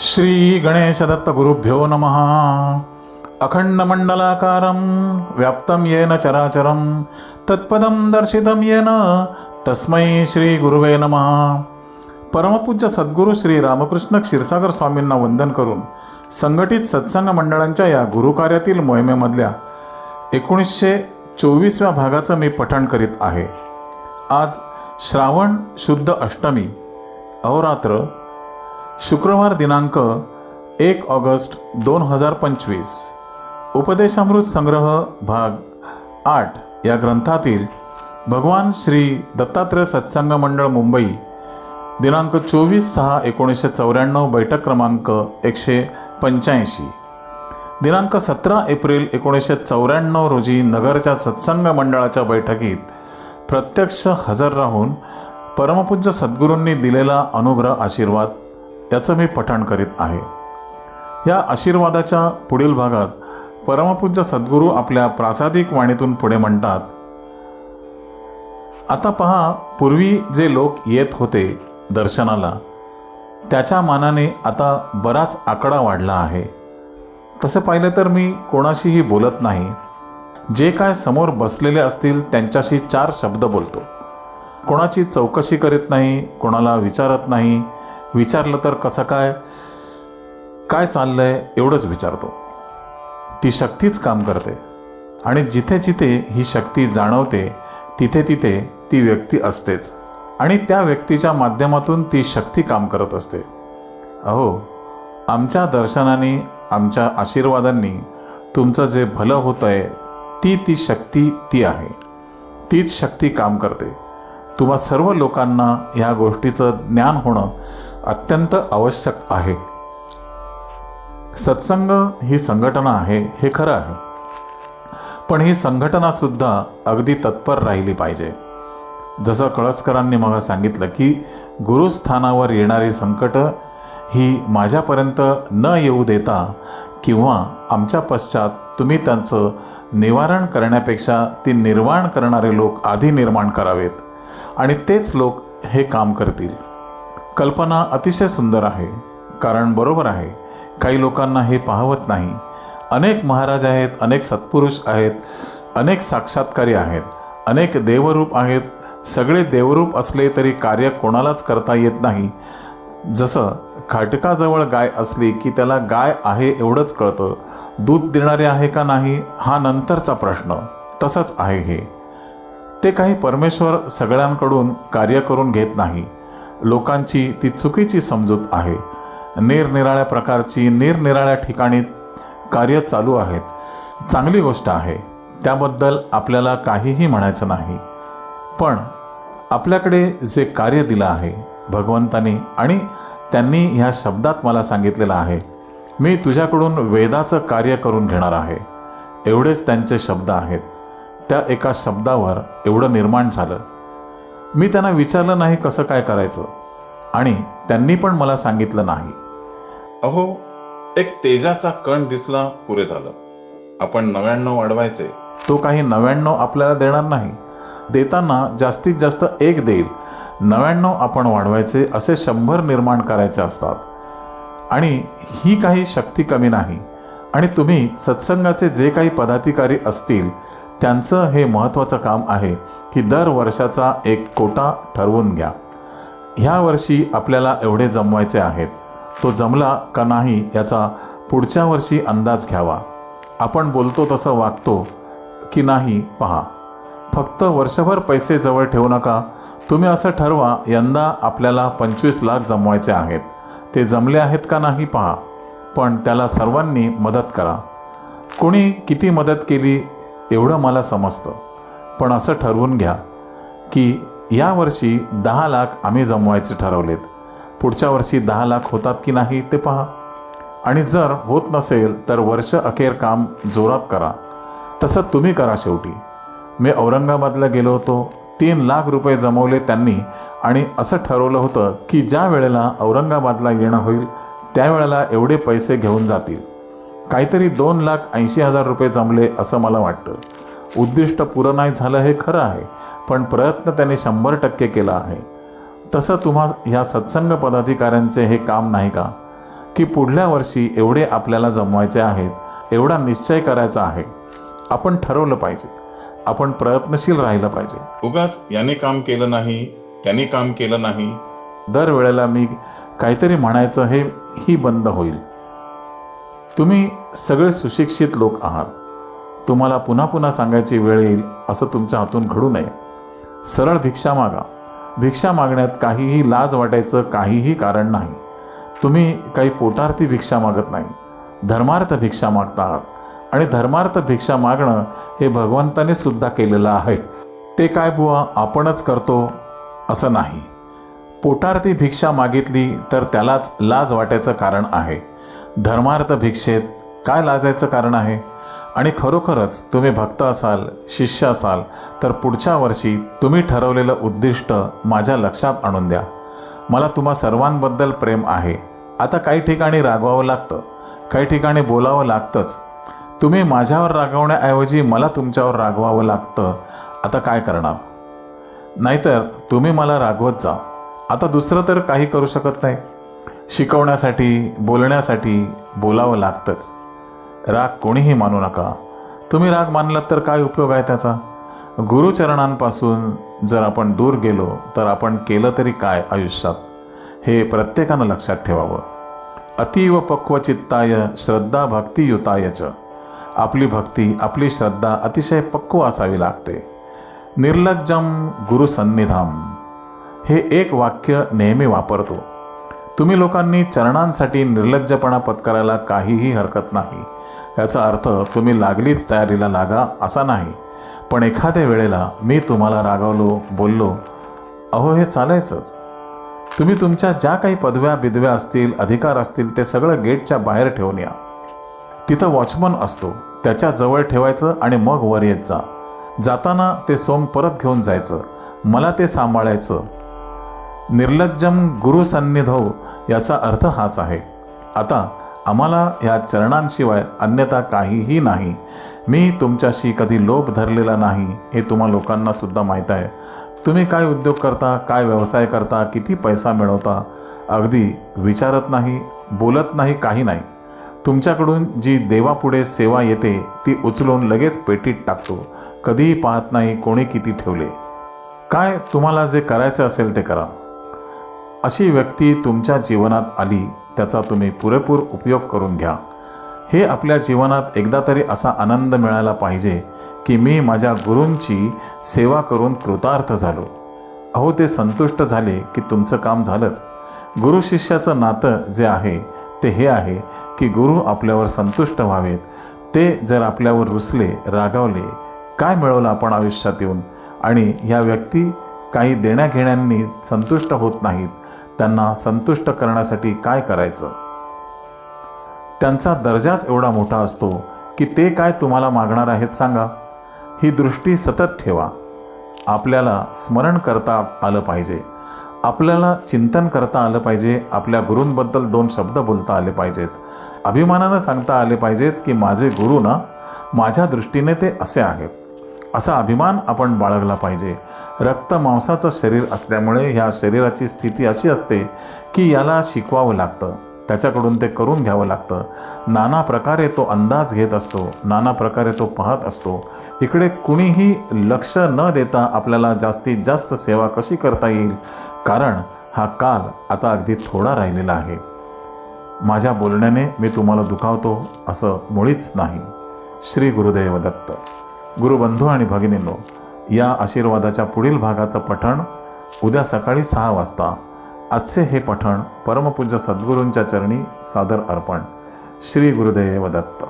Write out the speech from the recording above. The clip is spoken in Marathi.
श्री गणेशदत्त गुरुभ्यो नमः। अखण्डमण्डलाकारं व्याप्तं येन चराचरं तत्पदं दर्शितं येन तस्मै श्री गुरुवे नमः। परमपूज्य सद्गुरू श्री रामकृष्ण क्षीरसागर स्वामींना वंदन करून संघटित सत्संग मंडळांच्या या गुरुकार्यातील मोहिमेमधल्या एकोणीसशे चोवीसव्या भागाचं मी पठण करीत आहे. आज श्रावण शुद्ध अष्टमी अहोरात्र शुक्रवार दिनांक एक ऑगस्ट दोन हजार पंचवीस. उपदेशामृत संग्रह भाग आठ या ग्रंथातील भगवान श्री दत्तात्रय सत्संग मंडळ मुंबई दिनांक चोवीस सहा एकोणीसशे चौऱ्याण्णव बैठक क्रमांक एकशे पंच्याऐंशी. दिनांक सतरा एप्रिल एकोणीसशे चौऱ्याण्णव रोजी नगरच्या सत्संग मंडळाच्या बैठकीत प्रत्यक्ष हजर राहून परमपूज्य सद्गुरूंनी दिलेला अनुग्रह आशीर्वाद याचं मी पठण करीत आहे. या आशीर्वादाच्या पुढील भागात परमपूज्य सद्गुरू आपल्या प्रासादिक वाणीतून पुढे म्हणतात आता पहा पूर्वी जे लोक येत होते दर्शनाला त्याच्या मानाने आता बराच आकडा वाढला आहे. तसं पाहिलं तर मी कोणाशीही बोलत नाही. जे काय समोर बसलेले असतील त्यांच्याशी चार शब्द बोलतो. कोणाची चौकशी करीत नाही कोणाला विचारत नाही विचारलं तर कसं काय? काय चाललंय? एवढंच विचारतो. ती शक्तीच काम करते. आणि जिथे जिथे ही शक्ती जाणवते तिथे तिथे ती व्यक्ती असतेच. आणि त्या व्यक्तीच्या माध्यमातून ती शक्ती काम करत असते. अहो आमच्या दर्शनाने आमच्या आशीर्वादांनी तुमचं जे भलं होतं आहे ती ती शक्ती ती आहे. तीच शक्ती काम करते. तुम्हा सर्व लोकांना ह्या गोष्टीचं ज्ञान होणं अत्यंत आवश्यक आहे. सत्संग ही संघटना आहे हे खरं आहे. पण ही संघटनासुद्धा अगदी तत्पर राहिली पाहिजे. जसं कळसकरांनी मला सांगितलं की गुरुस्थानावर येणारी संकट ही माझ्यापर्यंत न येऊ देता किंवा आमच्या पश्चात तुम्ही त्यांचं निवारण करण्यापेक्षा ती निर्माण करणारे लोक आधी निर्माण करावेत आणि तेच लोक हे काम करतील. कल्पना अतिशय सुंदर आहे. कारण बरोबर आहे काही लोकांना हे पाहवत नाही. अनेक महाराज आहेत अनेक सत्पुरुष आहेत अनेक साक्षात्कारी आहेत अनेक देवरूप आहेत. सगळे देवरूप असले तरी कार्य कोणालाच करता येत नाही. जसं खाटकाजवळ गाय असली की त्याला गाय आहे एवढंच कळतं. दूध देणारे आहे का नाही हा नंतरचा प्रश्न. तसंच आहे हे. ते काही परमेश्वर सगळ्यांकडून कार्य करून घेत नाही. लोकांची ती चुकीची समजूत आहे. निरनिराळ्या प्रकारची निरनिराळ्या ठिकाणी कार्य चालू आहेत. चांगली गोष्ट आहे. त्याबद्दल आपल्याला काहीही म्हणायचं नाही. पण आपल्याकडे जे कार्य दिलं आहे भगवंतानी आणि त्यांनी ह्या शब्दात मला सांगितलेलं आहे मी तुझ्याकडून वेदाचं कार्य करून घेणार आहे. एवढेच त्यांचे शब्द आहेत. त्या एका शब्दावर एवढं निर्माण झालं. मी त्यांना विचारलं नाही कसं काय करायचं. आणि त्यांनी पण मला सांगितलं नाही. अहो एक तेजाचा कण दिसला पुरे झालं. आपण नव्याण्णव वाढवायचे. तो काही नव्याण्णव आपल्याला देणार नाही. देताना जास्तीत जास्त एक देईल. नव्याण्णव आपण वाढवायचे असे शंभर निर्माण करायचे असतात. आणि ही काही शक्ती कमी नाही. आणि तुम्ही सत्संगाचे जे काही पदाधिकारी असतील त्यांचं हे महत्त्वाचं काम आहे. की दर वर्षाचा एक कोटा ठरवून घ्या. ह्या वर्षी आपल्याला एवढे जमवायचे आहेत. तो जमला का नाही याचा पुढच्या वर्षी अंदाज घ्यावा. आपण बोलतो तसं वागतो की नाही पहा. फक्त वर्षभर पैसे जवळ ठेवू नका. तुम्ही असं ठरवा यंदा आपल्याला पंचवीस लाख जमवायचे आहेत. ते जमले आहेत का नाही पहा. पण त्याला सर्वांनी मदत करा. कोणी किती मदत केली एवढं मला समजतं. पण असं ठरवून घ्या की या वर्षी दहा लाख आम्ही जमवायचे ठरवलेत. पुढच्या वर्षी दहा लाख होतात की नाही ते पहा. आणि जर होत नसेल तर वर्ष अखेर काम जोरात करा. तसं तुम्ही करा शेवटी. मी औरंगाबादला गेलो होतो. तीन लाख रुपये जमवले त्यांनी आणि असं ठरवलं होतं की ज्या वेळेला औरंगाबादला येणं होईल त्यावेळेला एवढे पैसे घेऊन जातील. काहीतरी दोन लाख ऐंशी हजार रुपये जमले असं मला वाटतं. उद्दिष्ट पुरं नाही झालं हे खरं आहे पण प्रयत्न त्यांनी शंभर टक्के केला आहे. तसं तुम्हा ह्या सत्संग पदाधिकाऱ्यांचे हे काम नाही का? की पुढल्या वर्षी एवढे आपल्याला जमवायचे आहेत एवढा निश्चय करायचा आहे. आपण ठरवलं पाहिजे. आपण प्रयत्नशील राहिलं पाहिजे. उगाच याने काम केलं नाही त्याने काम केलं नाही. दरवेळेला मी काहीतरी म्हणायचं हे ही बंद होईल. तुम्ही सगळे सुशिक्षित लोक आहात. तुम्हाला पुन्हा पुन्हा सांगायची वेळ येईल असं तुमच्या हातून घडू नये. सरळ भिक्षा मागा. भिक्षा मागण्यात काहीही लाज वाटायचं काहीही कारण नाही. तुम्ही काही पोटार्थी भिक्षा मागत नाही. धर्मार्थ भिक्षा मागता आहात. आणि धर्मार्थ भिक्षा मागणं हे भगवंताने सुद्धा केलेलं आहे. ते काय बुवा आपणच करतो? असं नाही. पोटार्थी भिक्षा मागितली तर त्यालाच लाज वाटायचं कारण आहे. धर्मार्थ भिक्षेत काय लाजायचं कारण आहे? आणि खरोखरच तुम्ही भक्त असाल शिष्य असाल तर पुढच्या वर्षी तुम्ही ठरवलेलं उद्दिष्ट माझ्या लक्षात आणून द्या. मला तुम्हा सर्वांबद्दल प्रेम आहे. आता काही ठिकाणी रागवावं लागतं. काही ठिकाणी बोलावं लागतंच. तुम्ही माझ्यावर रागवण्याऐवजी मला तुमच्यावर रागवावं लागतं. आता काय करणार? नाहीतर तुम्ही मला रागवत जा. आता दुसरं तर काही करू शकत नाही. शिकवण्यासाठी बोलण्यासाठी बोलावं लागतंच. राग कोणीही मानू नका. तुम्ही राग मानलात तर काय उपयोग आहे त्याचा? गुरुचरणांपासून जर आपण दूर गेलो तर आपण केलं तरी काय आयुष्यात? हे प्रत्येकानं लक्षात ठेवावं. अतीव पक्वचित्ताय श्रद्धा भक्तियुताय आपली भक्ती आपली श्रद्धा अतिशय पक्व असावी लागते. निर्लज्जम गुरुसन्निधाम. हे एक वाक्य नेहमी वापरतो. तुम्ही लोकांनी चरणांसाठी निर्लज्जपणा पत्करायला काहीही हरकत नाही. याचा अर्थ तुम्ही लागलीच तयारीला लागा असा नाही. पण एखाद्या वेळेला मी तुम्हाला रागावलो बोललो अहो हे चालायचंच. तुम्ही तुमच्या ज्या काही पदव्या बिदव्या असतील अधिकार असतील ते सगळं गेटच्या बाहेर ठेवून या. तिथं वॉचमन असतो त्याच्याजवळ ठेवायचं आणि मग वर येत जा. जाताना ते सोम परत घेऊन जायचं. मला ते सांभाळायचं. निर्लज्जम गुरुसन्निधो याचा अर्थ हाच आहे. आता आम्हाला या चरणांशिवाय अन्यथा काहीही नाही. मी तुमच्याशी कधी लोभ धरलेला नाही हे तुम्हा लोकांना सुद्धा माहीत आहे. तुम्ही काय उद्योग करता काय व्यवसाय करता किती पैसा मिळवता? अगदी विचारत नाही बोलत नाही काही नाही. तुमच्याकडून जी देवापुढे सेवा येते ती उचलून लगेच पेटीत टाकतो. कधीही पाहत नाही कोणी किती ठेवले. काय तुम्हाला जे करायचं असेल ते करा. अशी व्यक्ती तुमच्या जीवनात आली त्याचा तुम्ही पुरेपूर उपयोग करून घ्या. हे आपल्या जीवनात एकदा तरी असा आनंद मिळायला पाहिजे की मी माझ्या गुरूंची सेवा करून कृतार्थ झालो. अहो ते संतुष्ट झाले की तुमचं काम झालंच. गुरु शिष्याचं नातं जे आहे ते हे आहे की गुरु आपल्यावर संतुष्ट व्हावेत. ते जर आपल्यावर रुसले रागावले काय मिळवलं आपण आयुष्यात येऊन? आणि ह्या व्यक्ती काही देण्याघेण्यांनी संतुष्ट होत नाहीत. त्यांना संतुष्ट करण्यासाठी काय करायचं? त्यांचा दर्जाच एवढा मोठा असतो की ते काय तुम्हाला मागणार आहेत सांगा. ही दृष्टी सतत ठेवा. आपल्याला स्मरण करता आलं पाहिजे. आपल्याला चिंतन करता आलं पाहिजे. आपल्या गुरूंबद्दल दोन शब्द बोलता आले पाहिजेत. अभिमानानं सांगता आले पाहिजेत की माझे गुरु ना माझ्या दृष्टीने ते असे आहेत. असा अभिमान आपण बाळगला पाहिजे. रक्त मांसाचं शरीर असल्यामुळे ह्या शरीराची स्थिती अशी असते की याला शिकवावं लागतं. त्याच्याकडून ते करून घ्यावं लागतं. नाना प्रकारे तो अंदाज घेत असतो. नाना प्रकारे तो पाहत असतो. इकडे कुणीही लक्ष न देता आपल्याला जास्तीत जास्त सेवा कशी करता येईल? कारण हा काल आता अगदी थोडा राहिलेला आहे. माझ्या बोलण्याने मी तुम्हाला दुखावतो असं मुळीच नाही. श्री गुरुदेव दत्त गुरुबंधू आणि भगिनींनो या आशीर्वादाच्या पुढील भागाचं पठण उद्या सकाळी सहा वाजता. आजचे हे पठण परमपूज्य सद्गुरूंच्या चरणी सादर अर्पण. श्री गुरुदेव दत्त.